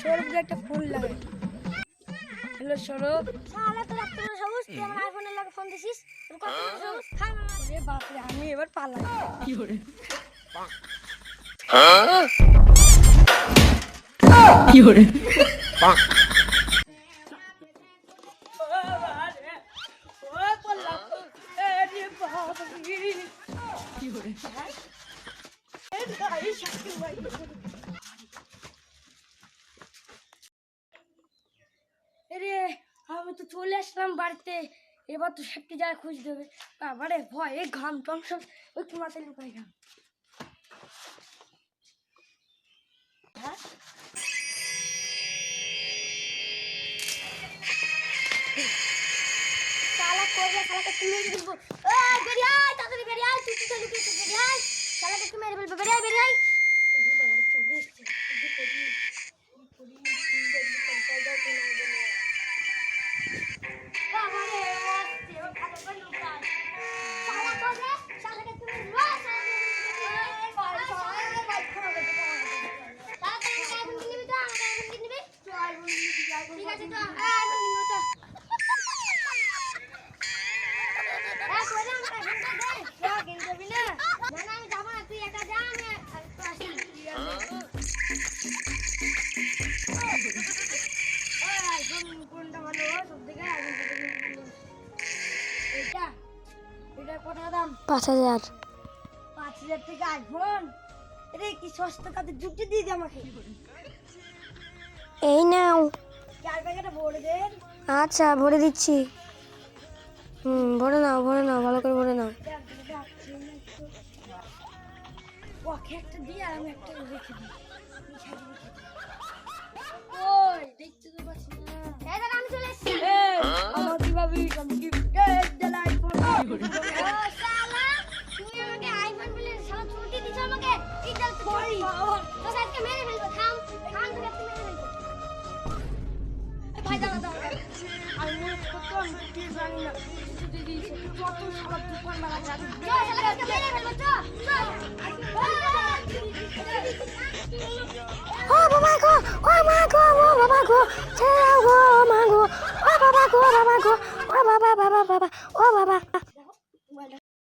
সৌরভকে একটা ফোন লাগাই হ্যালো সৌরভ। শালা তোর একটা সবুজ তুই আমার আইফোনের লাগে ফোন দিছিস? তোর কত বড় সাহস? খাই মামা। রে বাপরে আমি এবার পালাই। রে আমি তো চলে আসলাম বাড়িতে। এবার তো সেফটি জায়গা খুঁজতে হবে বাবারে, ভয়, এই ঘাম টম সব ওই কুমাতে লুকাই ঘাম। হ্যাঁ? তুমি মেরে বেরিয়ে আয়, তাড়াতাড়ি বেরিয়ে আয়, তুই তুই লুকিয়ে পাঁচ হাজার। পাঁচ হাজার থেকে আইফোন? রে কি সস্তা কাতে যুক্তি দিয়ে দে আমাকে। এই নাও। চার প্যাকেটে ভরে দেন। আচ্ছা ভরে দিচ্ছি। হুম ভরে নাও ভরে নাও ভালো করে ভরে নাও। একটু। দিয়ে আর আমি একটা রেখে দিই। চাল তুই তো আজকে মেরে ফেলব থাম থাম তোকে আজকে মেরে ফেলব ভাই দাঁড়া দাঁড়া আমি মনে করতাম কি জানি না দিয়েছে কত সারা দোকান মেলা জানি চল শালা আজকে মেরে ফেলব চল চল ও বাবা গো ও মা গো ও বাবা গো ছেড়ে গো ও মা বাবা গো বাবা গো বাবা বাবা বাবা ও বাবা